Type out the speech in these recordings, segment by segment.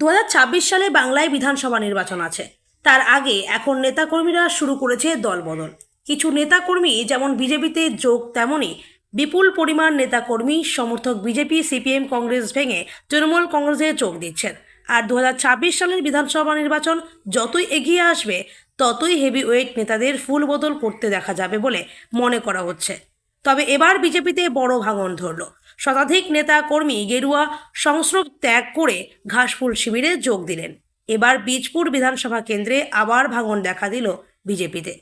দু হাজার ছাব্বিশ সালে বাংলায় বিধানসভা নির্বাচন আছে। তার আগে এখন নেতাকর্মীরা শুরু করেছে দলবদল। কিছু নেতাকর্মী যেমন বিজেপিতে যোগ তেমনই বিপুল পরিমাণ নেতাকর্মী সমর্থক বিজেপি, সিপিএম, কংগ্রেস ভেঙে তৃণমূল কংগ্রেসে যোগ দিচ্ছেন। আর দু হাজার ছাব্বিশ সালের বিধানসভা নির্বাচন যতই এগিয়ে আসবে, ততই হেভি ওয়েট নেতাদের ফুল বদল করতে দেখা যাবে বলে মনে করা হচ্ছে। তবে এবার বিজেপিতে বড় ভাঙন ধরল। শতাধিক নেতা কর্মী গেরুয়া সংস্রব ত্যাগ করে ঘাসফুল শিবিরে যোগ দিলেন। এবার বীজপুর বিধানসভা কেন্দ্রে আবার ভাঙন দেখা দিল বিজেপিতে।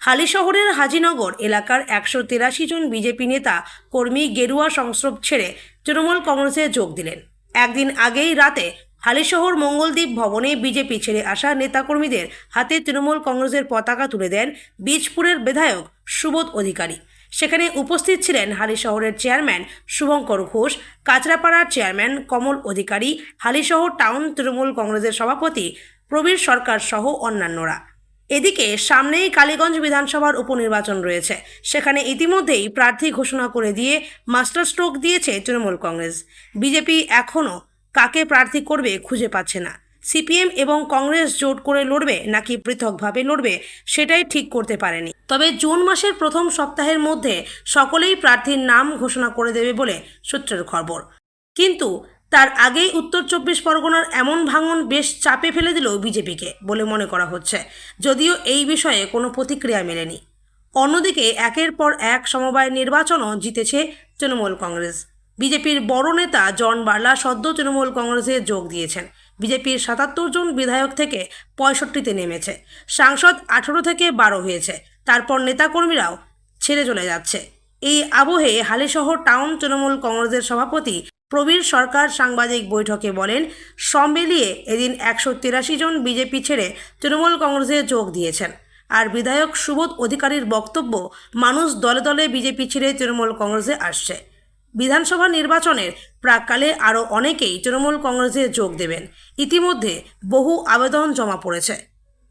হালি শহরের হাজিনগর এলাকার একশো তিরাশি জন বিজেপি নেতা কর্মী গেরুয়া সংস্রব ছেড়ে তৃণমূল কংগ্রেসে যোগ দিলেন। একদিন আগেই রাতে হালিশহর মঙ্গলদ্বীপ ভবনে বিজেপি ছেড়ে আসা নেতাকর্মীদের হাতে তৃণমূল কংগ্রেসের পতাকা তুলে দেন বীজপুরের বিধায়ক সুবোধ অধিকারী। সেখানে উপস্থিত ছিলেন হালিশহরের চেয়ারম্যান শুভঙ্কর ঘোষ, কাঁচরাপাড়ার চেয়ারম্যান কমল অধিকারী হালিশহর টাউন তৃণমূল কংগ্রেসের সভাপতি প্রবীর সরকার সহ অন্যান্যরা। এদিকে সামনেই কালীগঞ্জ বিধানসভার উপনির্বাচন রয়েছে। সেখানে ইতিমধ্যেই প্রার্থী ঘোষণা করে দিয়ে মাস্টার স্ট্রোক দিয়েছে তৃণমূল কংগ্রেস। বিজেপি এখনও কাকে প্রার্থী করবে খুঁজে পাচ্ছে না। সিপিএম এবং কংগ্রেস জোট করে লড়বে নাকি পৃথকভাবে লড়বে সেটাই ঠিক করতে পারেনি। তবে জুন মাসের প্রথম সপ্তাহের মধ্যে সকলেই প্রার্থীর নাম ঘোষণা করে দেবে বলে সূত্রের খবর। কিন্তু তার আগেই উত্তর চব্বিশ পরগনার এমন ভাঙন বেশ চাপে ফেলে দিল বিজেপিকে বলে মনে করা হচ্ছে, যদিও এই বিষয়ে কোনো প্রতিক্রিয়া মেলেনি। অন্যদিকে একের পর এক সমবায় নির্বাচনও জিতেছে তৃণমূল কংগ্রেস। বিজেপির বড় নেতা জন বার্লা সদ্য তৃণমূল কংগ্রেসে যোগ দিয়েছেন। বিজেপির সাতাত্তর জন বিধায়ক থেকে পঁয়ষট্টিতে নেমেছে। সাংসদ আঠেরো থেকে বারো হয়েছে। তারপর নেতাকর্মীরাও ছেড়ে চলে যাচ্ছে। এই আবহে হালিশহর টাউন তৃণমূল কংগ্রেসের সভাপতি প্রবীর সরকার সাংবাদিক বৈঠকে বলেন, সব মিলিয়ে এদিন একশো তিরাশি জন বিজেপি ছেড়ে তৃণমূল কংগ্রেসে যোগ দিয়েছেন। আর বিধায়ক সুবোধ অধিকারীর বক্তব্য, মানুষ দলে দলে বিজেপি ছেড়ে তৃণমূল কংগ্রেসে আসছে। বিধানসভা নির্বাচনের প্রাককালে আরও অনেকেই তৃণমূল কংগ্রেসে যোগ দেবেন। ইতিমধ্যে বহু আবেদন জমা পড়েছে।